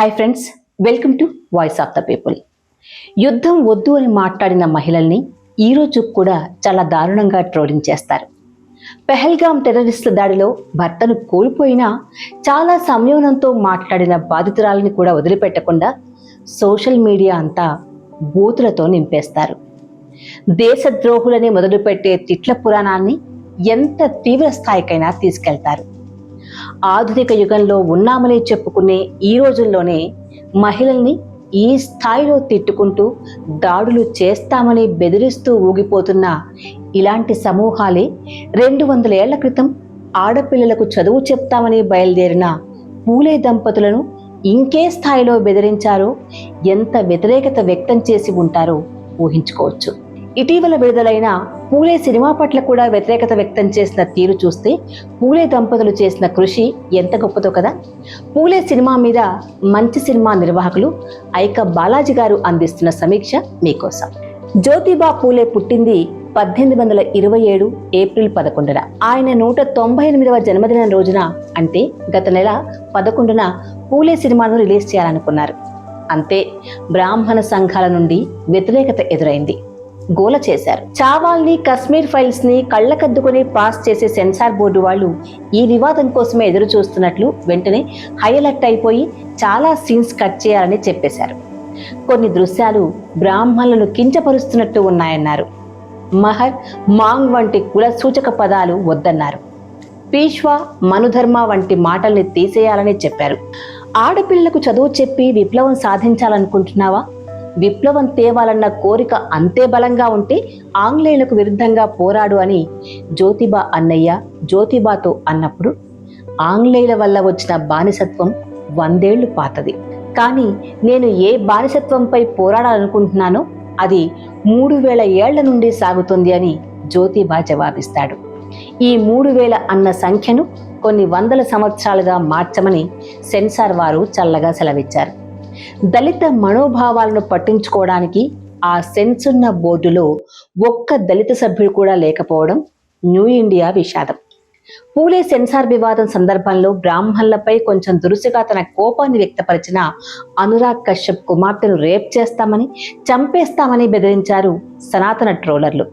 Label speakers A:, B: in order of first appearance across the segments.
A: Hi friends welcome to voice of the people యుద్ధం వద్దు అని మాట్లాడిన మహిళల్ని ఈ రోజు కూడా చాలా దారుణంగా ట్రోలింగ్ చేస్తారు. పెహల్గాం టెర్రరిస్టుల దాడిలో భర్తను కోల్పోయినా చాలా సంయోనంతో మాట్లాడిన బాధితురాలని కూడా వదిలిపెట్టకుండా సోషల్ మీడియా అంతా బూతులతో నింపేస్తారు. దేశద్రోహులని మొదలుపెట్టే తిట్ల పురాణాన్ని ఎంత తీవ్ర స్థాయికైనా తీసుకెళ్తారు. ఆధునిక యుగంలో ఉన్నామని చెప్పుకునే ఈ రోజుల్లోనే మహిళల్ని ఈ స్థాయిలో తిట్టుకుంటూ దాడులు చేస్తామని బెదిరిస్తూ ఊగిపోతున్న ఇలాంటి సమూహాలే రెండు వందల ఏళ్ళ క్రితం ఆడపిల్లలకు చదువు చెప్తామని బయలుదేరిన పూలే దంపతులను ఇంకే స్థాయిలో బెదిరించారో ఎంత వ్యతిరేకత వ్యక్తం చేసి ఉంటారో ఊహించుకోవచ్చు. ఇటీవల విడుదలైన పూలే సినిమా పట్ల కూడా వ్యతిరేకత వ్యక్తం చేసిన తీరు చూస్తే పూలే దంపతులు చేసిన కృషి ఎంత గొప్పదో కదా. పూలే సినిమా మీద మంచి సినిమా నిర్వాహకులు ఐక బాలాజీ గారు అందిస్తున్న సమీక్ష మీకోసం. జ్యోతిబా పూలే పుట్టింది పద్దెనిమిది వందల ఇరవై ఏడు ఏప్రిల్ పదకొండున. ఆయన నూట తొంభై ఎనిమిదవ జన్మదినం రోజున అంటే గత నెల పదకొండున పూలే సినిమాను రిలీజ్ చేయాలనుకున్నారు. అంతే బ్రాహ్మణ సంఘాల నుండి వ్యతిరేకత ఎదురైంది. గోల చేశారు. చావాల్ని కశ్మీర్ ఫైల్స్ని కళ్ళకద్దుకుని పాస్ చేసే సెన్సార్ బోర్డు వాళ్ళు ఈ వివాదం కోసమే ఎదురు చూస్తున్నట్లు వెంటనే హై అలర్ట్ అయిపోయి చాలా సీన్స్ కట్ చేయాలని చెప్పేశారు. కొన్ని దృశ్యాలు బ్రాహ్మణులను కించపరుస్తున్నట్టు ఉన్నాయన్నారు. మహర్ మాంగ్ వంటి కుల సూచక పదాలు వద్దన్నారు. పీష్వా మనుధర్మ వంటి మాటల్ని తీసేయాలని చెప్పారు. ఆడపిల్లలకు చదువు చెప్పి విప్లవం సాధించాలనుకుంటున్నావా? విప్లవం తేవాలన్న కోరిక అంతే బలంగా ఉంటే ఆంగ్లేయులకు విరుద్ధంగా పోరాడు అని జ్యోతిబా అన్నయ్య జ్యోతిబాతో అన్నప్పుడు ఆంగ్లేయుల వల్ల వచ్చిన బానిసత్వం వందేళ్ళు పాతది. కానీ నేను ఏ బానిసత్వంపై పోరాడాలనుకుంటున్నానో అది మూడు వేల ఏళ్ళ నుండి సాగుతుంది అని జ్యోతిబా జవాబిస్తాడు. ఈ మూడు వేల అన్న సంఖ్యను కొన్ని వందల సంవత్సరాలుగా మార్చమని సెన్సార్ వారు చల్లగా సెలవిచ్చారు. దళిత మనోభావాలను పట్టించుకోవడానికి ఆ సెన్సున్న బోర్డులో ఒక్క దళిత సభ్యుడు కూడా లేకపోవడం న్యూ ఇండియా విషాదం. పూలే సెన్సార్ వివాదం సందర్భంలో బ్రాహ్మణులపై కొంచెం దురుసుగా తన కోపాన్ని వ్యక్తపరిచిన అనురాగ్ కశ్యప్ కుమార్తెను రేప్ చేస్తామని చంపేస్తామని బెదిరించారు సనాతన ట్రోలర్లు.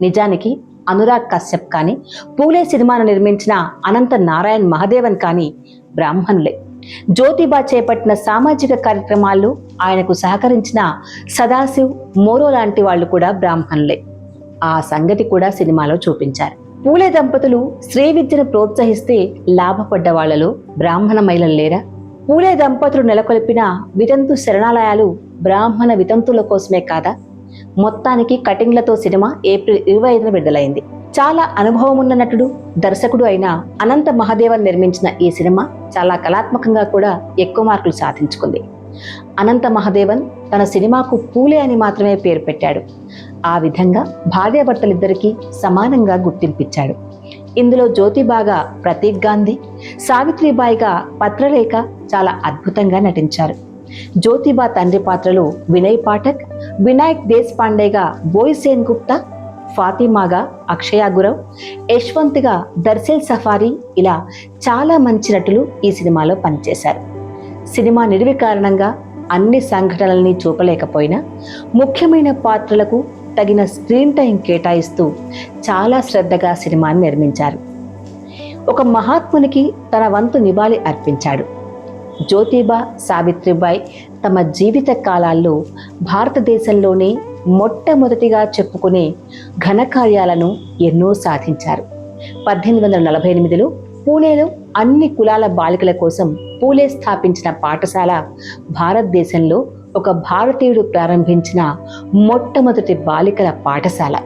A: నిజానికి అనురాగ్ కశ్యప్ కానీ పూలే సినిమాను నిర్మించిన అనంత నారాయణ్ మహదేవన్ కానీ బ్రాహ్మణులే. జ్యోతిబా చేపట్టిన సామాజిక కార్యక్రమాల్లో ఆయనకు సహకరించిన సదాశివ్ మోరో లాంటి వాళ్ళు కూడా బ్రాహ్మణులే. ఆ సంగతి కూడా సినిమాలో చూపించారు. పూలే దంపతులు స్త్రీ విద్యను ప్రోత్సహిస్తే లాభపడ్డ వాళ్ళలో బ్రాహ్మణ మహిళలు లేరా? పూలే దంపతులు నెలకొల్పిన వితంతు శరణాలయాలు బ్రాహ్మణ వితంతుల కోసమే కాదా? మొత్తానికి కటింగ్లతో సినిమా ఏప్రిల్ ఇరవై ఐదున విడుదలైంది. చాలా అనుభవం ఉన్న నటుడు దర్శకుడు అయిన అనంత మహాదేవన్ నిర్మించిన ఈ సినిమా చాలా కళాత్మకంగా కూడా ఎక్కువ మార్కులు సాధించుకుంది. అనంత మహాదేవన్ తన సినిమాకు పూలే అని మాత్రమే పేరు పెట్టాడు. ఆ విధంగా భార్యాభర్తలిద్దరికీ సమానంగా గుర్తింపిచ్చాడు. ఇందులో జ్యోతిబాగా ప్రతీక్ గాంధీ సావిత్రిబాయిగా పత్రలేఖ చాలా అద్భుతంగా నటించారు. జ్యోతిబా తండ్రి పాత్రలో వినయ్ పాఠక్ వినాయక్ దేశ్ పాండేగా బోయిసేన్ గుప్తా ఫాతిమాగా అక్షయ గురవ్ యశ్వంత్గా దర్శల్ సఫారీ ఇలా చాలా మంచి నటులు ఈ సినిమాలో పనిచేశారు. సినిమా నిడివి కారణంగా అన్ని సంఘటనల్ని చూపలేకపోయినా ముఖ్యమైన పాత్రలకు తగిన స్క్రీన్ టైం కేటాయిస్తూ చాలా శ్రద్ధగా సినిమాని నిర్మించారు. ఒక మహాత్మునికి తన వంతు నివాళి అర్పించాడు. జ్యోతిబా సావిత్రిబాయి తమ జీవిత కాలాల్లో భారతదేశంలోనే మొట్టమొదటిగా చెప్పుకునే ఘనకార్యాలను ఎన్నో సాధించారు. పద్దెనిమిది వందల నలభై ఎనిమిదిలో పూణేలో అన్ని కులాల బాలికల కోసం పూలే స్థాపించిన పాఠశాల భారతదేశంలో ఒక భారతీయుడు ప్రారంభించిన మొట్టమొదటి బాలికల పాఠశాల.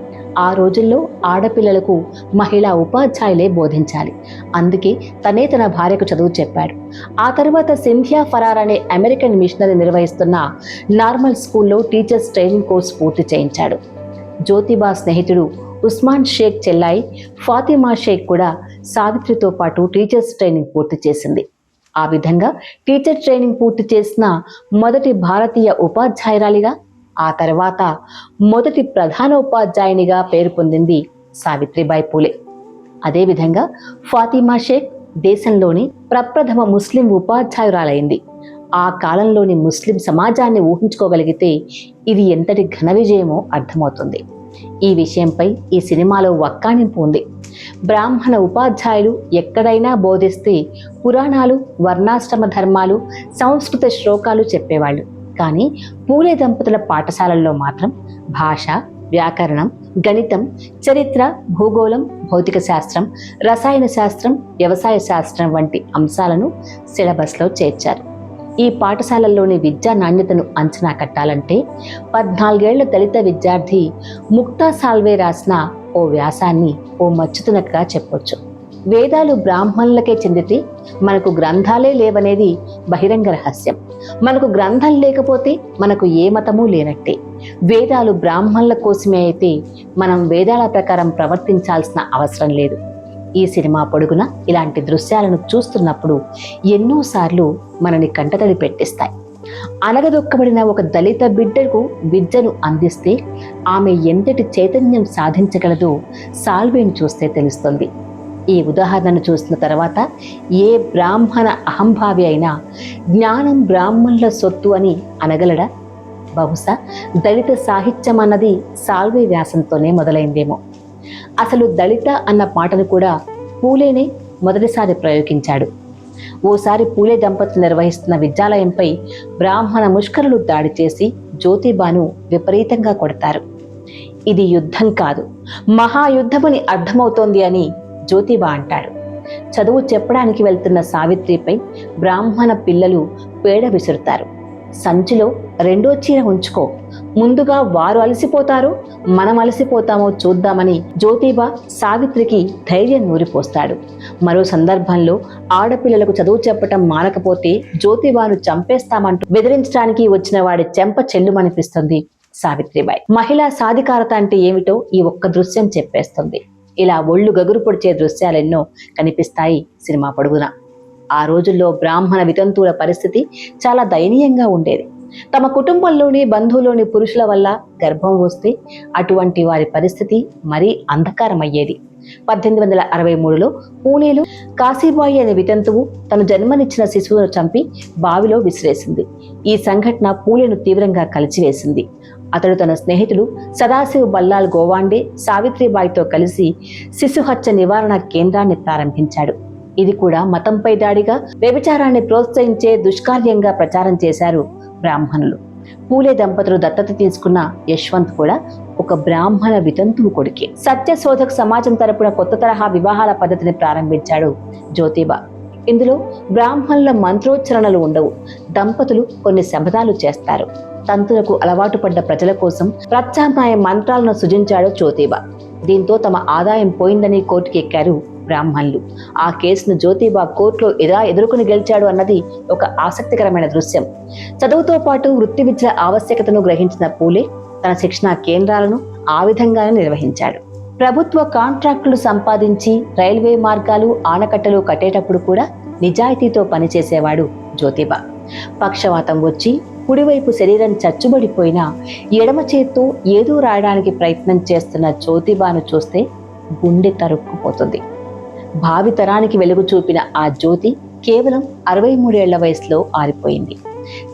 A: ఆ రోజుల్లో ఆడపిల్లలకు మహిళా ఉపాధ్యాయులే బోధించాలి. అందుకే తనే తన భార్యకు చదువు చెప్పాడు. ఆ తర్వాత సింథియా ఫరార్ అనే అమెరికన్ మిషనరీ నిర్వహిస్తున్న నార్మల్ స్కూల్లో టీచర్స్ ట్రైనింగ్ కోర్స్ పూర్తి చేయించాడు. జ్యోతిబా స్నేహితుడు ఉస్మాన్ షేక్ చెల్లాయి ఫాతిమా షేక్ కూడా సావిత్రితో పాటు టీచర్స్ ట్రైనింగ్ పూర్తి చేసింది. ఆ విధంగా టీచర్ ట్రైనింగ్ పూర్తి చేసిన మొదటి భారతీయ ఉపాధ్యాయురాలిగా ఆ తర్వాత మొదటి ప్రధాన ఉపాధ్యాయునిగా పేరు పొందింది సావిత్రిబాయి పూలే. అదేవిధంగా ఫాతిమా షేక్ దేశంలోని ప్రప్రథమ ముస్లిం ఉపాధ్యాయురాలైంది. ఆ కాలంలోని ముస్లిం సమాజాన్ని ఊహించుకోగలిగితే ఇది ఎంతటి ఘన విజయమో అర్థమవుతుంది. ఈ విషయంపై ఈ సినిమాలో వక్కాణింపు ఉంది. బ్రాహ్మణ ఉపాధ్యాయులు ఎక్కడైనా బోధిస్తే పురాణాలు వర్ణాశ్రమ ధర్మాలు సంస్కృత శ్లోకాలు చెప్పేవాళ్ళు. కానీ పూలే దంపతుల పాఠశాలల్లో మాత్రం భాష వ్యాకరణం గణితం చరిత్ర భూగోళం భౌతిక శాస్త్రం రసాయన శాస్త్రం వ్యవసాయ శాస్త్రం వంటి అంశాలను సిలబస్లో చేర్చారు. ఈ పాఠశాలల్లోని విద్యా నాణ్యతను అంచనా కట్టాలంటే పద్నాలుగేళ్ళ దళిత విద్యార్థి ముక్తా సాల్వే రాసిన ఓ వ్యాసాన్ని ఓ మచ్చుతున్నట్టుగా చెప్పొచ్చు. వేదాలు బ్రాహ్మణులకే చెందితే మనకు గ్రంథాలే లేవనేది బహిరంగ రహస్యం. మనకు గ్రంథం లేకపోతే మనకు ఏ మతమూ లేనట్టే. వేదాలు బ్రాహ్మణుల కోసమే అయితే మనం వేదాల ప్రకారం ప్రవర్తించాల్సిన అవసరం లేదు. ఈ సినిమా పొడుగున ఇలాంటి దృశ్యాలను చూస్తున్నప్పుడు ఎన్నోసార్లు మనని కంటతడి పెట్టిస్తాయి. అనగదొక్కబడిన ఒక దళిత బిడ్డకు విద్యను అందిస్తే ఆమె ఎంతటి చైతన్యం సాధించగలదో సాల్వేన్ చూస్తే తెలుస్తుంది. ఈ ఉదాహరణను చూసిన తర్వాత ఏ బ్రాహ్మణ అహంభావి అయినా జ్ఞానం బ్రాహ్మణుల సొత్తు అని అనగలడా? బహుశా దళిత సాహిత్యం అన్నది సాల్వే వ్యాసంతోనే మొదలైందేమో. అసలు దళిత అన్న పాటను కూడా పూలేనే మొదటిసారి ప్రయోగించాడు. ఓసారి పూలే దంపతులు నిర్వహిస్తున్న విద్యాలయంపై బ్రాహ్మణ ముష్కరులు దాడి చేసి జ్యోతిబాను విపరీతంగా కొడతారు. ఇది యుద్ధం కాదు. మహాయుద్ధమని అర్థమవుతోంది అని జ్యోతిబా అంటాడు. చదువు చెప్పడానికి వెళ్తున్న సావిత్రిపై బ్రాహ్మణ పిల్లలు పేడ విసురుతారు. సంచిలో రెండో చీర ఉంచుకో. ముందుగా వారు అలసిపోతారు మనం అలసిపోతామో చూద్దామని జ్యోతిబా సావిత్రికి ధైర్యం నూరిపోస్తాడు. మరో సందర్భంలో ఆడపిల్లలకు చదువు చెప్పటం మానకపోతే జ్యోతిబాను చంపేస్తామంటూ బెదిరించడానికి వచ్చిన వాడి చెంప చెల్లుమనిపిస్తుంది సావిత్రిబాయి. మహిళా సాధికారత అంటే ఏమిటో ఈ ఒక్క దృశ్యం చెప్పేస్తుంది. ఇలా ఒళ్ళు గగురు పొడిచే దృశ్యాలెన్నో కనిపిస్తాయి సినిమా పొడుగున. ఆ రోజుల్లో బ్రాహ్మణ వితంతువుల పరిస్థితి చాలా దయనీయంగా ఉండేది. తమ కుటుంబంలోని బంధువులోని పురుషుల వల్ల గర్భం వస్తే అటువంటి వారి పరిస్థితి మరీ అంధకారమయ్యేది. పద్దెనిమిది వందల అరవై మూడులో పూణేలో కాశీబాయి అనే వితంతువు తను జన్మనిచ్చిన శిశువును చంపి బావిలో విసిరేసింది. ఈ సంఘటన పూణెను తీవ్రంగా కలిచివేసింది. అతడు తన స్నేహితుడు సదాశివ్ బల్లాల్ గోవాండే సావిత్రిబాయితో కలిసి శిశు హత్య నివారణ కేంద్రాన్ని ప్రారంభించాడు. ఇది కూడా మతంపై దాడిగా వ్యభిచారాన్ని ప్రోత్సహించే దుష్కార్యంగా ప్రచారం చేశారు బ్రాహ్మణులు. పూలే దంపతులు దత్తత తీసుకున్న యశ్వంత్ కూడా ఒక బ్రాహ్మణ వితంతువు కొడుకే. సత్యశోధక్ సమాజం తరపున కొత్త తరహా వివాహాల పద్ధతిని ప్రారంభించాడు జ్యోతిబా. ఇందులో బ్రాహ్మణుల మంత్రోచ్చరణలు ఉండవు. దంపతులు కొన్ని శబదాలు చేస్తారు. తంతులకు అలవాటు పడ్డ ప్రజల కోసం ప్రత్యామ్నాయ మంత్రాలను సృజించాడు జ్యోతిబా. దీంతో తమ ఆదాయం పోయిందని కోర్టుకెక్కారు బ్రాహ్మణులు. ఆ కేసును జ్యోతిబా కోర్టులో ఎలా ఎదుర్కొని గెలిచాడు అన్నది ఒక ఆసక్తికరమైన దృశ్యం. చదువుతో పాటు వృత్తి విద్య ఆవశ్యకతను గ్రహించిన పూలే తన శిక్షణా కేంద్రాలను ఆ విధంగానే నిర్వహించాడు. ప్రభుత్వ కాంట్రాక్టులు సంపాదించి రైల్వే మార్గాలు ఆనకట్టలు కట్టేటప్పుడు కూడా నిజాయితీతో పనిచేసేవాడు జ్యోతిబా. పక్షవాతం వచ్చి కుడివైపు శరీరం చచ్చుబడిపోయినా ఎడమ చేత్తో ఏదో రాయడానికి ప్రయత్నం చేస్తున్న జ్యోతిబాను చూస్తే గుండె తరుక్కుపోతుంది. భావి తరానికి వెలుగు చూపిన ఆ జ్యోతి కేవలం అరవై మూడేళ్ళ వయసులో ఆరిపోయింది.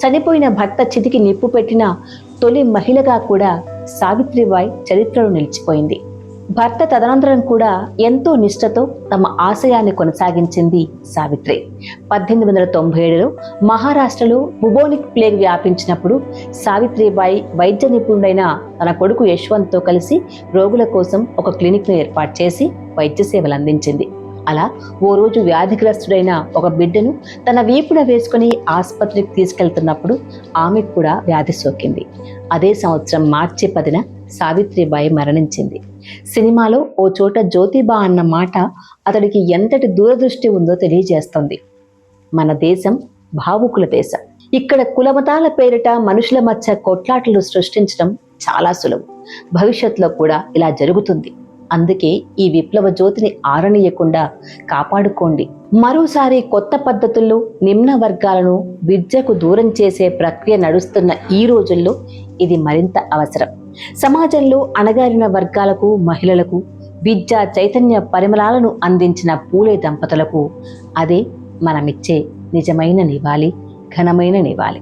A: చనిపోయిన భర్త చితికి నిప్పు పెట్టిన తొలి మహిళగా కూడా సావిత్రిబాయి చరిత్రలో నిలిచిపోయింది. భర్త తదనంతరం కూడా ఎంతో నిష్ఠతో తమ ఆశయాన్ని కొనసాగించింది సావిత్రి. పద్దెనిమిది వందల తొంభై ఏడులో మహారాష్ట్రలో బుబోనిక్ ప్లేగ్ వ్యాపించినప్పుడు సావిత్రిబాయి వైద్య నిపుణుడైన తన కొడుకు యశ్వంత్తో కలిసి రోగుల కోసం ఒక క్లినిక్ను ఏర్పాటు చేసి వైద్య సేవలు అందించింది. అలా ఓ రోజు వ్యాధిగ్రస్తుడైన ఒక బిడ్డను తన వీపున వేసుకుని ఆసుపత్రికి తీసుకెళ్తున్నప్పుడు ఆమెకు కూడా వ్యాధి సోకింది. అదే సంవత్సరం మార్చి పదిన సావిత్రిబాయి మరణించింది. సినిమాలో ఓ చోట జ్యోతిబా అన్న మాట అతడికి ఎంతటి దూరదృష్టి ఉందో తెలియజేస్తుంది. మన దేశం భావుకుల దేశం. ఇక్కడ కులమతాల పేరిట మనుషుల మధ్య కొట్లాటలు సృష్టించడం చాలా సులభం. భవిష్యత్తులో కూడా ఇలా జరుగుతుంది. అందుకే ఈ విప్లవ జ్యోతిని ఆరనీయకుండా కాపాడుకోండి. మరోసారి కొత్త పద్ధతుల్లో నిమ్న వర్గాలను విద్యకు దూరం చేసే ప్రక్రియ నడుస్తున్న ఈ రోజుల్లో ఇది మరింత అవసరం. సమాజంలో అణగారిన వర్గాలకు మహిళలకు విద్యా చైతన్య పరిమళాలను అందించిన పూలే దంపతులకు అదే మనమిచ్చే నిజమైన నివాళి ఘనమైన నివాళి.